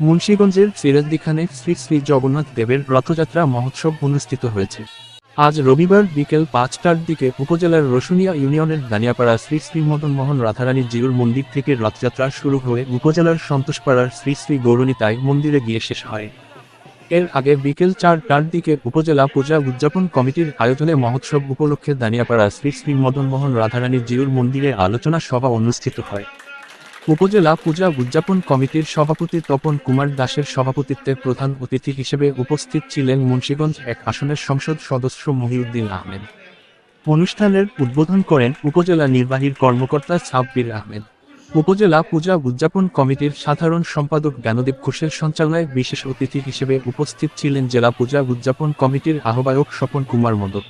মুন্সীগঞ্জের সিরাজদিখানে শ্রী শ্রী জগন্নাথ দেবের রথযাত্রা মহোৎসব অনুষ্ঠিত হয়েছে। আজ রবিবার বিকেল পাঁচটার দিকে উপজেলার রসুনিয়া ইউনিয়নের দানিয়াপাড়া শ্রী শ্রী মদন মোহন রাধারানী জিউর মন্দির থেকে রথযাত্রা শুরু হয়ে উপজেলার সন্তোষপাড়ার শ্রী শ্রী গৌরণীতাই মন্দিরে গিয়ে শেষ হয়। এর আগে বিকেল চারটার দিকে উপজেলা পূজা উদযাপন কমিটির আয়োজনে মহোৎসব উপলক্ষে দানিয়াপাড়া শ্রী শ্রী মদন মোহন রাধারানী জিউর মন্দিরে আলোচনা সভা অনুষ্ঠিত হয়। উপজেলা পূজা উদযাপন কমিটির সভাপতি তপন কুমার দাসের সভাপতিত্বে প্রধান অতিথি হিসেবে উপস্থিত ছিলেন মুন্সীগঞ্জ এক আসনের সংসদ সদস্য মহিউদ্দিন আহমেদ। অনুষ্ঠানের উদ্বোধন করেন উপজেলা নির্বাহীর কর্মকর্তা সাব্বির আহমেদ। উপজেলা পূজা উদযাপন কমিটির সাধারণ সম্পাদক জ্ঞানদীপ ঘোষের সঞ্চালনায় বিশেষ অতিথি হিসেবে উপস্থিত ছিলেন জেলা পূজা উদযাপন কমিটির আহ্বায়ক স্বপন কুমার মদক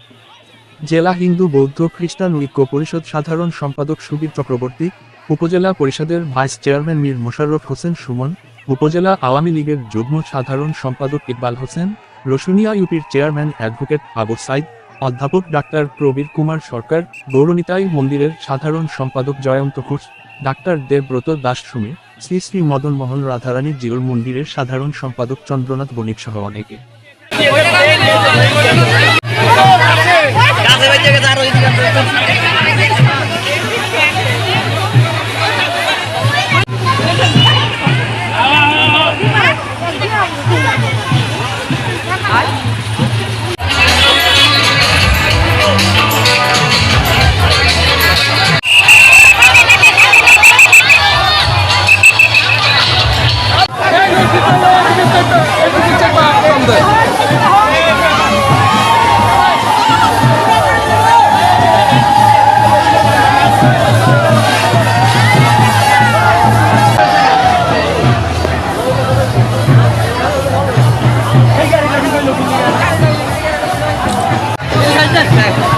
জেলা হিন্দু বৌদ্ধ খ্রিস্টান ঐক্য পরিষদ সাধারণ সম্পাদক সুবীর চক্রবর্তী উপজেলা পরিষদের ভাইস চেয়ারম্যান মীর মোশাররফ হোসেন সুমন, উপজেলা আওয়ামী লীগের যুগ্ম সাধারণ সম্পাদক ইকবাল হোসেন, রসুনিয়া ইউপির চেয়ারম্যান অ্যাডভোকেট আবু সাইদ, অধ্যাপক ডাক্তার প্রবীর কুমার সরকার, গৌরনিতাই মন্দিরের সাধারণ সম্পাদক জয়ন্ত ঘোষ, ডাক্তার দেবব্রত দাস সুমি, শ্রী শ্রী মদন মোহন রাধারানী জিউর মন্দিরের সাধারণ সম্পাদক চন্দ্রনাথ বণিক সহ অনেকে। that back.